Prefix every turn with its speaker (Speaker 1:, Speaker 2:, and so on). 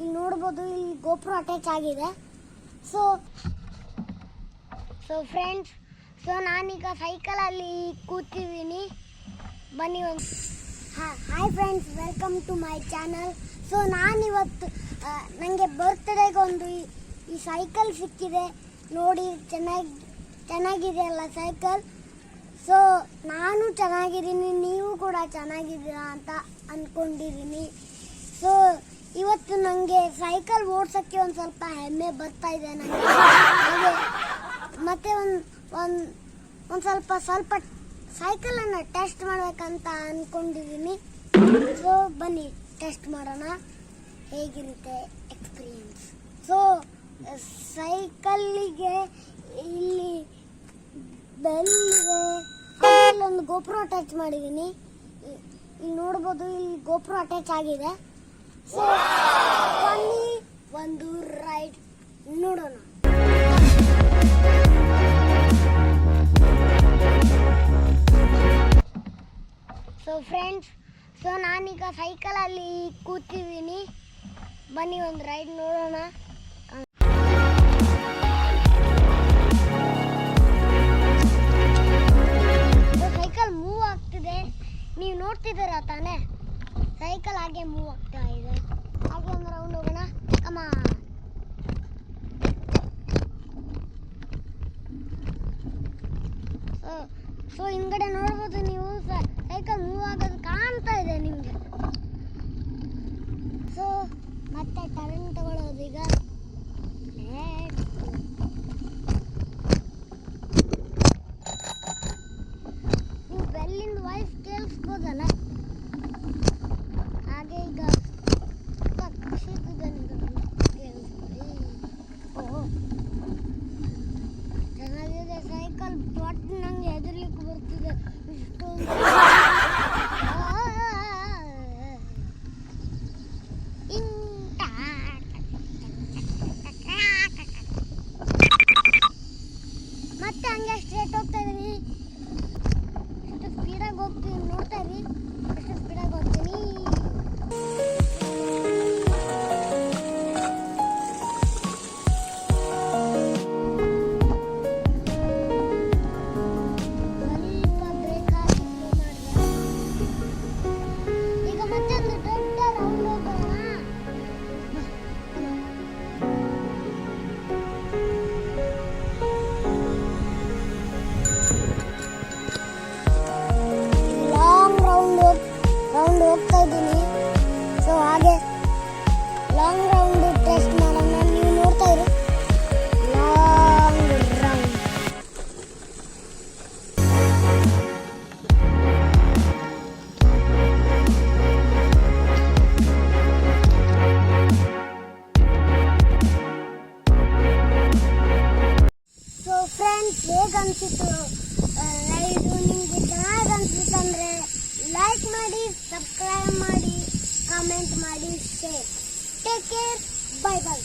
Speaker 1: ಇಲ್ಲಿ ನೋಡ್ಬೋದು ಇಲ್ಲಿ ಗೋಪುರ ಅಟ್ಯಾಚ್ ಆಗಿದೆ. ಸೊ ಸೊ ಫ್ರೆಂಡ್ಸ್ ಸೊ ನಾನೀಗ ಸೈಕಲಲ್ಲಿ ಕೂತಿದ್ದೀನಿ. ಬನ್ನಿ ಒಂದು hi friends welcome to my channel so ನಾನಿವತ್ತು ನನಗೆ ಬರ್ತ್ಡೇಗೆ ಒಂದು ಈ ಸೈಕಲ್ ಸಿಕ್ಕಿದೆ. ನೋಡಿ, ಚೆನ್ನಾಗಿ ಚೆನ್ನಾಗಿದೆ ಅಲ್ಲ ಸೈಕಲ್ ಸೊ ನಾನು ಚೆನ್ನಾಗಿದ್ದೀನಿ, ನೀವು ಕೂಡ ಚೆನ್ನಾಗಿದ್ದೀರಾ ಅಂತ ಅಂದ್ಕೊಂಡಿದ್ದೀನಿ ಸೊ ಇವತ್ತು ನನಗೆ ಸೈಕಲ್ ಓಡ್ಸೋಕ್ಕೆ ಒಂದು ಸ್ವಲ್ಪ ಹೆಮ್ಮೆ ಬರ್ತಾ ಇದೆ ನನಗೆ ಮತ್ತೆ ಒಂದು ಒಂದು ಒಂದು ಸ್ವಲ್ಪ ಸ್ವಲ್ಪ ಸೈಕಲನ್ನು ಟೆಸ್ಟ್ ಮಾಡಬೇಕಂತ ಅಂದ್ಕೊಂಡಿದ್ದೀನಿ ಸೊ ಬನ್ನಿ, ಟೆಸ್ಟ್ ಮಾಡೋಣ. ಹೇಗಿರುತ್ತೆ ಎಕ್ಸ್ಪೀರಿಯನ್ಸ್? ಸೊ ಸೈಕಲ್ಲಿಗೆ ಇಲ್ಲಿ ಬೆಲ್ ಒಂದು ಗೋಪುರ ಅಟ್ಯಾಚ್ ಮಾಡಿದೀನಿ. ಇಲ್ಲಿ ನೋಡಬಹುದು ಇಲ್ಲಿ ಗೋಪುರ ಅಟ್ಯಾಚ್ ಆಗಿದೆ. ಬನ್ನಿ, ಒಂದು ರೈಡ್ ನೋಡೋಣ. ಸೊ ಫ್ರೆಂಡ್ಸ್ ಸೊ ನಾನೀಗ ಸೈಕಲಲ್ಲಿ ಕೂತಿದ್ದೀನಿ. ಬನ್ನಿ, ಒಂದು ರೈಡ್ ನೋಡೋಣ. ಸೊ ಹಿಂದ್ಗಡೆ ನೋಡ್ಬೋದು ನೀವು ಸೈಕಲ್ ಮೂವ್ ಆಗೋದು ಕಾಣ್ತಾ ಇದೆ ನಿಮಗೆ. ಸೈಕಲ್ ಬಟ್ ನಂಗೆ ಹೆದರ್ಲಿಕ್ಕೆ ಬರ್ತಿದೆ ಇಷ್ಟೊಂದು ಫ್ರೆಂಡ್ಸ್ ಹೇಗೆ ಅನಿಸಿತು ರೈಡು ನಿಮಗೆ ಚೆನ್ನಾಗಿ ಅನಿಸಿತು ಅಂದರೆ ಲೈಕ್ ಮಾಡಿ ಸಬ್ಸ್ಕ್ರೈಬ್ ಮಾಡಿ ಕಾಮೆಂಟ್ ಮಾಡಿ share take care bye bye